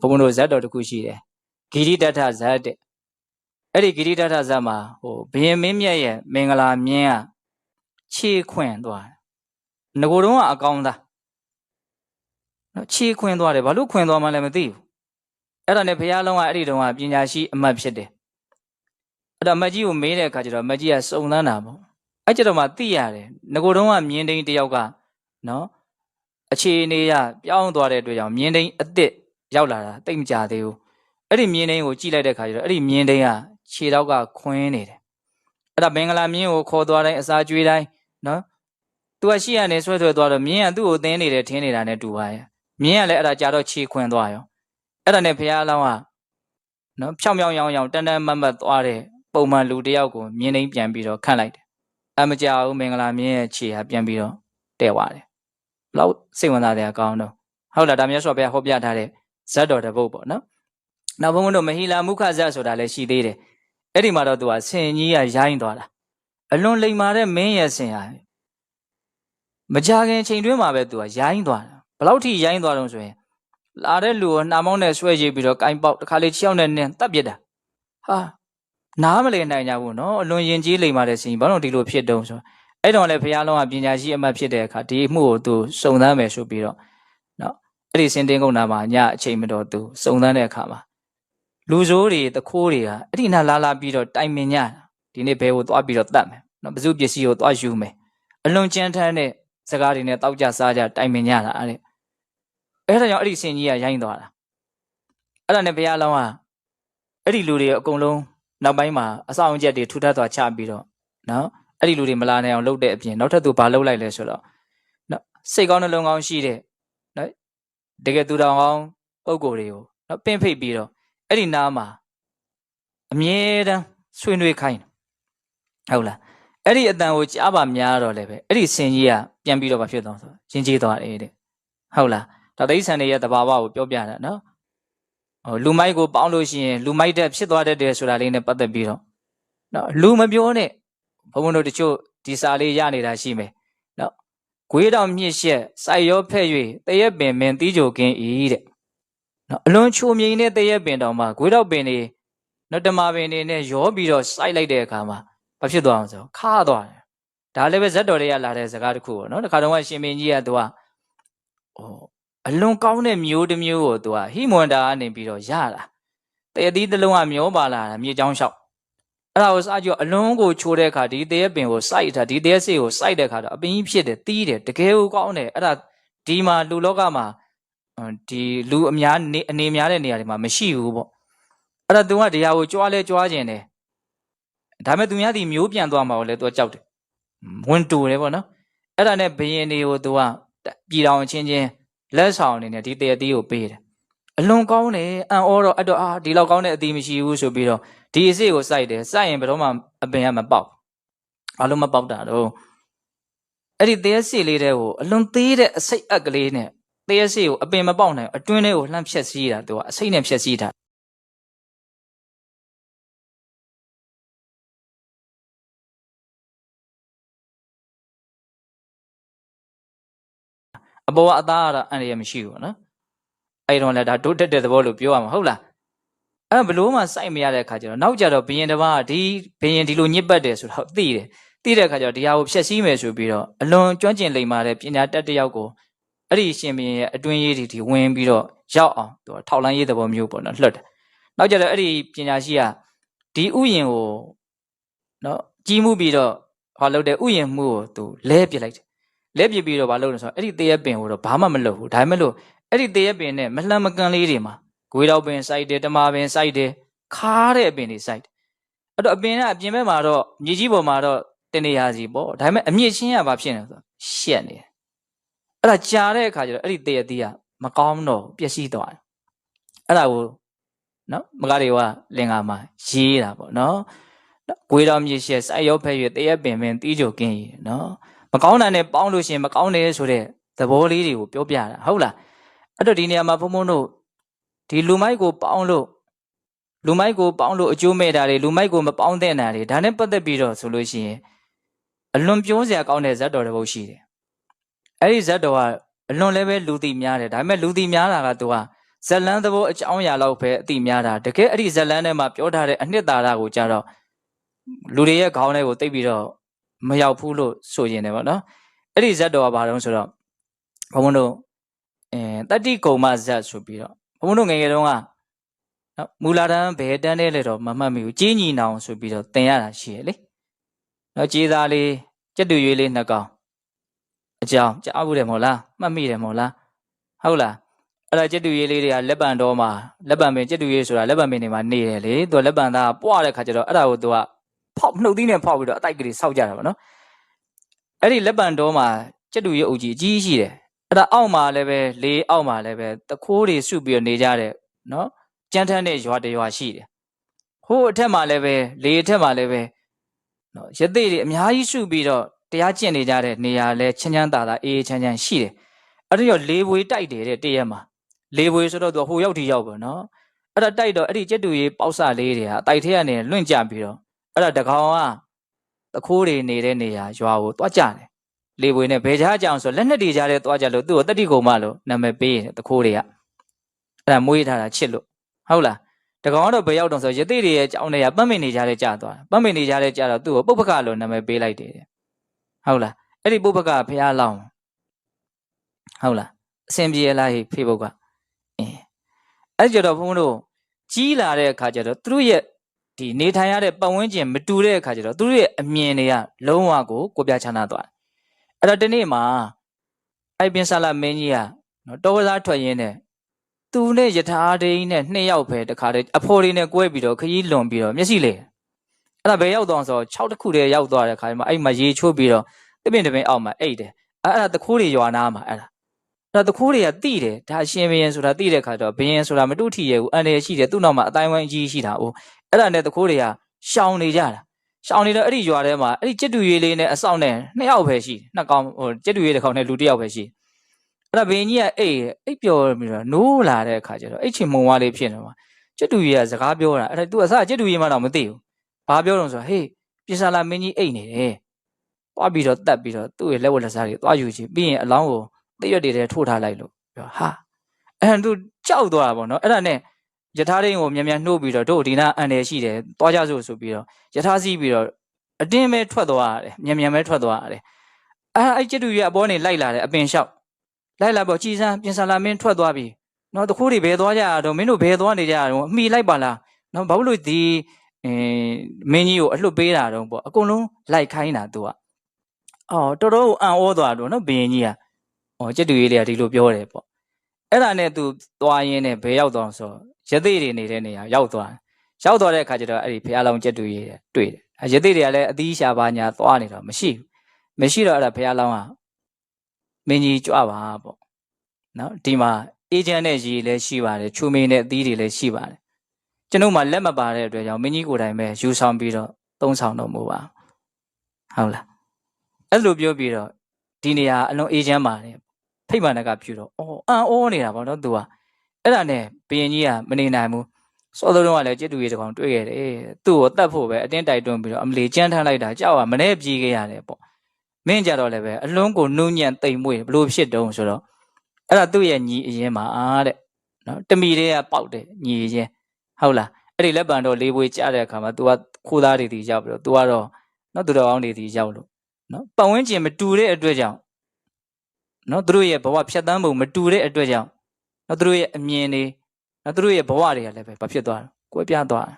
ဟိုဘုံဘုံတို့ဇတ်တော်တစ်ခုရှိတယ်ဂိရိတထဇတ်တဲ့အဲ့ဒီဂိရိတထဇတ်မှာဟိုဘယင်မင်းမြတ်ရဲ့မင်္ဂလာမြင်းကခြေခွင်သွားတယ်ငကိုတော့ကအကောင်းသားနော်ခြေခွင်သွားတယ်ဘာလို့ခွင်သွားမှလည်းမသိဘူးအဲ့ဒါနဲ့ဘုရားလုံးကအဲ့ဒီတုန်းကပညာရှိအမတ်ဖြစ်တယ်အဲ့တော့မကြီးကိုမေးတဲ့အခါကျတော့မကြီးကစုံသန်းတာပေါ့အဲ့ကျတော့မှသိရတယ်ငကိုတော့ကမြင်းတိန်တယောက်ကနော်အခြေအနေရပြောင်းသွားတဲ့အတွက်ကြောင့်မြင်းတိန်အစ်စ် ရောက်လာတာတိတ်မကြသေးဘူးအဲ့ဒီမြင်းတိန်ကိုကြည့်လိုက်တဲ့အခါကျတော့အဲ့ဒီမြင်းတိန်ကခြေတော့ကခွင်းနေတယ်အဲ့ဒါမင်္ဂလာမြင်းကိုခေါ်သွားတိုင်းအစာကျွေးတိုင်းနော်သူကရှိရနေဆွဲဆွဲသွားတော့မြင်းကသူ့ကိုသင်းနေတယ်ထင်းနေတာနဲ့တူပါရဲ့မြင်းကလည်းအဲ့ဒါကြာတော့ခြေခွင်သွားရောအဲ့ဒါနဲ့ဘုရားအလောင်းကနော်ဖြောင်ဖြောင်ရောင်ရောင်တန်တန်မတ်မတ်သွားတဲ့ပုံမှန်လူတစ်ယောက်ကိုမြင်းတိန်ပြန်ပြီးတော့ခန့်လိုက်တယ်အမကြောက်ဘူးမင်္ဂလာမြင်းရဲ့ခြေဟာပြန်ပြီးတော့တဲ့သွားတယ်ဘလောက်စိတ်ဝင်စားတဲ့အကောင်းတော့ဟုတ်လားဒါမျိုးဆိုဘုရားဟောပြထားတဲ့ ဇတ်တော်တစ်ပုဒ်ပေါ့နော်နောက်ဘုန်းဘုန်းတို့မဟီလာမုခဇတ်ဆိုတာလည်းရှိသေးတယ်အဲ့ဒီမှာတော့သူကဆင်ကြီးကရိုင်းသွားတာအလွန်လိမ်မာတဲ့မင်းရဲ့ဆင်ဟာမကြခင်ချိန်တွင်းမှာပဲသူကရိုင်းသွားတာဘလောက်ထိရိုင်းသွားတော့ဆိုရင်လာတဲ့လူကိုနှာမောင်းနဲ့ဆွဲကြည့်ပြီးတော့ကင်ပေါက်တစ်ခါလေချောင်းနဲ့နင်းတပ်ပစ်တာဟာနားမလည်နိုင်ကြဘူးနော်အလွန်ယဉ်ကျေးလိမ်မာတဲ့ဆင်ဘာလို့ဒီလိုဖြစ်တုံးဆိုအဲ့တော့လေဘုရားလုံးကပညာရှိအမှတ်ဖြစ်တဲ့အခါဒီအမှုကိုသူစုံစမ်းမယ်ဆိုပြီးတော့နော် အဲ့ဒီစင်တင်ကုန်နာမှာညအချိန်မတော်သူစုံစမ်းတဲ့အခါမှာလူဆိုးတွေတခိုးတွေကအဲ့ဒီနာလာလာပြီးတော့တိုင်ပင်ညတာဒီနေ့ဘဲကိုသွားပြီးတော့တတ်မယ်နော်ပစုပစ္စည်းကိုသွားယူမယ်အလွန်ကြမ်းတမ်းတဲ့စကားတွေနဲ့တောက်ကြစားကြတိုင်ပင်ညတာအဲ့အဲ့ဒါကြောင့်အဲ့ဒီစင်ကြီးကရိုင်းသွားတာအဲ့ဒါနဲ့ဘုရားလောင်းကအဲ့ဒီလူတွေအကုန်လုံးနောက်ပိုင်းမှာအဆောင်ချက်တွေထူထပ်သွားချပြီးတော့နော်အဲ့ဒီလူတွေမလာနိုင်အောင်လုပ်တဲ့အပြင်နောက်ထပ်သူဘာလုပ်လိုက်လဲဆိုတော့နော်စိတ်ကောင်းနှလုံးကောင်းရှိတဲ့နော် တကယ်သူတော်ကောင်းပုံကိုယ်တွေကိုနော်ပင့်ဖိတ်ပြီးတော့အဲ့ဒီနားမှာအမြဲတမ်းဆွေးနွေးခိုင်းဟုတ်လားအဲ့ဒီအတန်ကိုကြားပါများတော့လည်းပဲအဲ့ဒီစင်ကြီးကပြန်ပြီးတော့မဖြစ်တော့ဆိုရင်ကြီးသွားတယ်တဲ့ဟုတ်လားဒါတိဆန်တွေရဲ့တဘာဝကိုပြောပြတာနော်ဟိုလူမိုက်ကိုပေါင်းလို့ရှိရင်လူမိုက်တဲ့ဖြစ်သွားတတ်တယ်ဆိုတာလေးနဲ့ပတ်သက်ပြီးတော့နော်လူမပြောနဲ့ဘုံဘုံတို့တချို့ဒီစာလေးရနေတာရှိမယ်နော် ဂွေးတော်မြင့်ရှက်စိုက်ရောဖဲ့၍တရက်ပင်မင်းတီးကြိုကင်းဤတဲ့နော်အလွန်ချိုမြိန်တဲ့တရက်ပင်တော်မှာဂွေးတော်ပင်နေနော်တမပင်နေနဲ့ရောပြီးတော့စိုက်လိုက်တဲ့အခါမှာဘာဖြစ်သွားအောင်ဆိုခါသွားတယ်ဒါလည်းပဲဇက်တော်တွေကလာတဲ့စကားတစ်ခုပေါ့နော်တခါတော့ရှင်မင်းကြီးကသူကဟိုအလွန်ကောင်းတဲ့မျိုးတစ်မျိုးကိုသူကဟိမွန်တာကနေပြီးတော့ရတာတရသီးတစ်လုံးကမျောပါလာတာမြေချောင်းလျှောက် အဲ့ဒါကိုစကြအလွန်ကိုချိုးတဲ့အခါဒီတရက်ပင်ကိုစိုက်တာဒီတရက်စေးကိုစိုက်တဲ့အခါတော့အပင်ကြီးဖြစ်တယ်တီးတယ်တကယ်ကိုကောင်းတယ်အဲ့ဒါဒီမှာလူလောကမှာဒီလူအများနေအနေများတဲ့နေရာတွေမှာမရှိဘူးပေါ့အဲ့ဒါသူကတရားကိုကြွားလဲကြွားခြင်းတယ်ဒါမဲ့သူများဒီမျိုးပြန်သွားမှာကိုလည်းသူကကြောက်တယ်ဝင်တူတယ်ပေါ့နော်အဲ့ဒါနဲ့ဘယင်တွေကိုသူကပြည်တော်ချင်းချင်းလက်ဆောင်အနေနဲ့ဒီတရတီးကိုပေးတယ်အလွန်ကောင်းတယ်အံ့ဩတော့အဲ့တော့အာဒီလောက်ကောင်းတဲ့အသီးမရှိဘူးဆိုပြီးတော့ ဒီအစ်စ်ကိုစိုက်တယ်စိုက်ရင်ဘယ်တော့မှအပင်ကမပေါက်အလုံးမပေါက်တာတော့အဲ့ဒီတဲစစ်လေးတဲ့ကိုအလွန်သေးတဲ့အစိတ်အက်ကလေးနဲ့တဲစစ်ကိုအပင်မပေါက်နိုင်အတွင်းထဲကိုလှမ်းဖြက်စီးတာသူကအစိတ်နဲ့ဖြက်စီးတာအပေါ်ကအသားကတော့အန်ရမရှိဘူးနော်အဲ့တော့လည်းဒါဒုတ်တက်တဲ့သဘောလို့ပြောရမှာဟုတ်လား အဲ့ဘလို့မှစိုက်မရတဲ့အခါကျတော့နောက်ကြတော့ဘယင်တစ်ပါးဒီဘယင်ဒီလိုညစ်ပတ်တယ်ဆိုတော့သိတယ်သိတဲ့အခါကျတော့ဒီဟာကိုဖျက်ဆီးမယ်ဆိုပြီးတော့အလွန်ကျွမ်းကျင်လိမ္မာတဲ့ပညာတတ်တစ်ယောက်ကိုအဲ့ဒီရှင်ဘယင်ရဲ့အတွင်းရေးတွေဒီဝင်ပြီးတော့ရောက်အောင်သူထောက်လန်းရေးသဘောမျိုးပေါ့နော်လှတ်တယ်နောက်ကြတော့အဲ့ဒီပညာရှိကဒီဥယင်ကိုနော်ကြီးမှုပြီးတော့ဟောလုပ်တဲ့ဥယင်မှုကိုသူလဲပစ်လိုက်တယ်လဲပစ်ပြီးတော့ဘာလုပ်လဲဆိုတော့အဲ့ဒီတရက်ပင်ကိုတော့ဘာမှမလုပ်ဘူးဒါပေမဲ့လို့အဲ့ဒီတရက်ပင်နဲ့မလှမ်းမကန်းလေးတွေမှာ ဂွေးတော့ပင်စိုက်တယ်တမာပင်စိုက်တယ်ခါတဲ့အပင်တွေစိုက်တယ်အဲ့တော့အပင်ကအပြင်ဘက်မှာတော့မြေကြီးပေါ်မှာတော့တနေရာစီပေါ့ဒါပေမဲ့အမြင့်ချင်းကဘာဖြစ်နေလဲဆိုတော့ရှက်နေတယ်အဲ့ဒါကြာတဲ့အခါကျတော့အဲ့ဒီတရက်တီးကမကောင်းတော့ပျက်စီးသွားတယ်အဲ့ဒါကိုနော်မကားတွေကလင်္ကာမှာရေးတာပေါ့နော်ဂွေးတော်မြေရှက်စိုက်ရောဖဲ့၍တရက်ပင်ပင်တီးကြိုကင်းရနော်မကောင်းတာနဲ့ပေါင်းလို့ရှိရင်မကောင်းတယ်ဆိုတဲ့သဘောလေးတွေကိုပြောပြတာဟုတ်လားအဲ့တော့ဒီနေရာမှာဘုံဘုံတို့ ဒီလူမိုက်ကိုပေါင်းလို့လူမိုက်ကိုပေါင်းလို့အကျိုးမဲ့တာတွေလူမိုက်ကိုမပေါင်းတဲ့နာတွေဒါနဲ့ပတ်သက်ပြီးတော့ဆိုလို့ရှိရင်အလွန်ပြောစရာကောင်းတဲ့ဇတ်တော်တစ်ပုဒ်ရှိတယ်အဲ့ဒီဇတ်တော်ကအလွန်လည်းပဲလူသိများတယ်ဒါပေမဲ့လူသိများတာကသူကဇလန်းသဘောအကြောင်းအရာလောက်ပဲအတိများတာတကယ်အဲ့ဒီဇလန်းထဲမှာပြောထားတဲ့အနှစ်သာရကိုကြတော့လူတွေရဲ့ခေါင်းထဲကိုတိတ်ပြီးတော့မရောက်ဘူးလို့ဆိုရင်လည်းပေါ့နော်အဲ့ဒီဇတ်တော်ကဘာတုံးဆိုတော့ဘုံဘုံတို့အဲတတိကုံမဇတ်ဆိုပြီးတော့ ဘုံဘုံတို့ငယ်ငယ်တုန်းကနော်မူလာတန်းဘယ်တန်းလဲလဲတော့မမှတ်မိဘူးကြီးညီနောင်ဆိုပြီးတော့သင်ရတာရှိရလေနော်ကြီးသားလေးကြက်တူရွေးလေးနှစ်ကောင်အကြောင်းကြားဘူးတယ်မဟုတ်လားမှတ်မိတယ်မဟုတ်လားဟုတ်လားအဲ့ဒါကျက်တူရေးလေးတွေကလက်ပံတော်မှာလက်ပံပင်ကျက်တူရေးဆိုတာလက်ပံပင်တွေမှာနေတယ်လေသူကလက်ပံသားပွားတဲ့ခါကျတော့အဲ့ဒါကိုသူကဖောက်နှုတ်သီးနဲ့ဖောက်ပြီးတော့အတိုက်ကလေးစောက်ကြတာပေါ့နော်အဲ့ဒီလက်ပံတော်မှာကျက်တူရေးအုပ်ကြီးအကြီးရှိတယ် အဲ့ဒါအောက်မှာလည်းပဲလေးအောက်မှာလည်းပဲတခိုးတွေစုပြီးတော့နေကြတဲ့နော်ကြမ်းထမ်းတဲ့ရွာတစ်ရွာရှိတယ်ဟိုးအထက်မှာလည်းပဲလေးအထက်မှာလည်းပဲနော်ရသေးတွေအများကြီးစုပြီးတော့တရားကျင့်နေကြတဲ့နေရာလဲချမ်းချမ်းသာသာအေးအေးချမ်းချမ်းရှိတယ်အဲ့ဒီတော့လေးဘွေတိုက်တယ်တဲ့တည့်ရက်မှာလေပွေဆိုတော့သူကဟိုရောက်ထိရောက်ပါနော်အဲ့ဒါတိုက်တော့အဲ့ဒီကျက်တူရေးပေါက်စလေးတွေဟာတိုက်ထဲကနေလွင့်ကြပြီးတော့အဲ့ဒါတကောင်ကတခိုးတွေနေတဲ့နေရာရွာကိုတွားကြတယ် လေပွေနဲ့ဘယ်ကြားကြအောင်ဆိုလက်နှစ်တွေကြားထဲတွားကြလို့သူ့ကိုတတိကုံမလို့နာမည်ပေးတယ်တခိုးတွေကအဲ့ဒါမွေးထားတာချစ်လို့ဟုတ်လားတကောင်ကတော့ဘယ်ရောက်တော့ဆိုရသေးတွေရဲ့ကြောင်းတွေကပတ်မိန်နေကြတဲ့ကြာသွားပတ်မိန်နေကြတဲ့ကြာတော့သူ့ကိုပုပ္ပကလို့နာမည်ပေးလိုက်တယ်တဲ့ဟုတ်လားအဲ့ဒီပုပ္ပကဖះလောင်းဟုတ်လားအစင်ပြေလားဟိဖေဘုတ်ကအင်းအဲ့ကြတော့ဘုန်းဘုန်းတို့ကြီးလာတဲ့အခါကျတော့သူတို့ရဲ့ဒီနေထိုင်ရတဲ့ပတ်ဝန်းကျင်မတူတဲ့အခါကျတော့သူတို့ရဲ့အမြင်တွေကလုံးဝကိုကိုပြချမ်းသာသွားတယ် အဲ့တော့ဒီနေ့မှာအဲ့ပင်ဆာလာမင်းကြီးကနော်တော်ဝစားထွက်ရင်းနဲ့သူနဲ့ယထာဒိန်းနဲ့နှစ်ယောက်ပဲတခါတည်းအဖိုးလေးနဲ့ကွဲပြီးတော့ခကြီးလွန်ပြီးတော့မျက်စိလေအဲ့ဒါဘယ်ရောက်တော့ဆို6တစ်ခုတည်းရောက်သွားတဲ့ခါကျမှအဲ့မှာရေချိုးပြီးတော့တပင်တပင်အောက်မှာအိတ်တယ်အဲ့အဲ့ဒါတခိုးတွေရွာနာမှာအဲ့ဒါအဲ့ဒါတခိုးတွေကတိတယ်ဒါအရှင်ဘရင်ဆိုတာတိတဲ့ခါကျတော့ဘရင်ဆိုတာမတုထီရဲ့ဘူးအန်ရရှိတယ်သူ့နောက်မှာအတိုင်းဝိုင်းအကြီးရှိတာ哦အဲ့ဒါနဲ့တခိုးတွေကရှောင်နေကြတာ ရှောင်နေတော့အဲ့ဒီရွာထဲမှာအဲ့ဒီကျက်တူရွေးလေးနဲ့အဆောင်နဲ့နှစ်ယောက်ပဲရှိနှစ်ကောင်ဟိုကျက်တူရွေးတစ်ကောင်နဲ့လူတစ်ယောက်ပဲရှိအဲ့ဒါဘရင်ကြီးကအိတ်အိတ်ပျော်ပြီးတော့နိုးလာတဲ့အခါကျတော့အိတ်ချင်မုံဝါလေးဖြစ်နေမှာကျက်တူရွေးကစကားပြောတာအဲ့ဒါ तू အစကျက်တူရွေးမှတော့မသိဘူးဘာပြောတော့ဆိုတော့ဟေးပြစာလာမင်းကြီးအိတ်နေတယ်သွားပြီးတော့တက်ပြီးတော့သူ့ရဲ့လက်ဝက်လက်စားတွေသွားယူချင်ပြီးရင်အလောင်းကိုတရွက်တွေထဲထိုးထားလိုက်လို့ပြောဟာအဲ့ဒါသူကြောက်သွားတာပေါ့နော်အဲ့ဒါနဲ့ ယထာဒိန်ကိုမြန်မြန်နှုတ်ပြီးတော့တို့ဒီနာအန်တယ်ရှိတယ်သွားကြစို့ဆိုပြီးတော့ယထာစီးပြီးတော့အတင်းပဲထွက်သွားရတယ်မြန်မြန်ပဲထွက်သွားရတယ်အဲအဲ့ကျတူရဲ့အပေါ်နေလိုက်လာတယ်အပင်လျှောက်လိုက်လာပေါ့ကြည်စမ်းပြင်ဆလာမင်းထွက်သွားပြီနော်တခုတွေဘယ်သွားကြရတော့မင်းတို့ဘယ်သွားနေကြရတော့အမိလိုက်ပါလားနော်ဘာလို့ဒီအင်းမင်းကြီးကိုအလှုပ်ပေးတာတော့ပေါ့အကုန်လုံးလိုက်ခိုင်းတာသူကအော်တော်တော်အံ့ဩသွားတော့နော်ဘင်းကြီးကအော်ကျတူရေးလေးကဒီလိုပြောတယ်ပေါ့အဲ့ဒါနဲ့သူသွားရင်းနဲ့ဘယ်ရောက်သွားအောင်ဆိုရသေးတွေနေတဲ့နေရာရောက်သွားတယ်။ရောက်သွားတဲ့အခါကျတော့အဲ့ဒီဖះလောင်ကျက်တူရေးတဲ့တွေ့တယ်။ရသေးတွေကလည်းအသီးရှာပါညာသွားနေတော့မရှိဘူး။မရှိတော့အဲ့ဒါဖះလောင်ကမင်းကြီးကြွပါပေါ့။နော်ဒီမှာအေဂျင့်နဲ့ရေလည်းရှိပါတယ်။ချူမင်းနဲ့အသီးတွေလည်းရှိပါတယ်။ကျွန်ုပ်မှလက်မပါတဲ့အတွက်ကြောင့်မင်းကြီးကိုယ်တိုင်ပဲယူဆောင်ပြီးတော့သုံးဆောင်တော့မူပါ။ဟုတ်လား။အဲ့လိုပြောပြီးတော့ဒီနေရာအလုံးအေဂျင့်ပါတယ်ထိတ်မှန်တဲ့ကဖြူတော့အော်အန်အောနေတာပေါ့နော်သူက အဲ့ဒါနဲ့ဘယင်ကြီးကမနေနိုင်ဘူးစောစောတုန်းကလည်းကျစ်တူရေးတကောင်တွေ့ခဲ့တယ်သူ့ကိုတတ်ဖို့ပဲအတင်းတိုက်တွန်းပြီးတော့အမလီကြမ်းထမ်းလိုက်တာကြောက်ကမနေပြေးခဲ့ရတယ်ပေါ့မင်းကြတော့လည်းပဲအလွန်ကိုနူးညံ့တိမ်မွေ့ဘလို့ဖြစ်တုံးဆိုတော့အဲ့ဒါသူ့ရဲ့ညီအရင်မှာတဲ့နော်တမီတွေကပေါက်တယ်ညီအရင်ဟုတ်လားအဲ့ဒီလက်ပံတော့လေးပွေးကြတဲ့အခါမှာ तू ကခိုးသားတွေတီရောက်ပြီးတော့ तू ကတော့နော်သူတော်ကောင်းတွေတီရောက်လို့နော်ပတ်ဝန်းကျင်မတူတဲ့အတွက်ကြောင့်နော်သူတို့ရဲ့ဘဝဖြတ်တန်းပုံမတူတဲ့အတွက်ကြောင့် နော်သူတို့ရဲ့အမြင်တွေနော်သူတို့ရဲ့ဘဝတွေကလည်းပဲဘာဖြစ်သွားလဲကွဲပြားသွားတယ်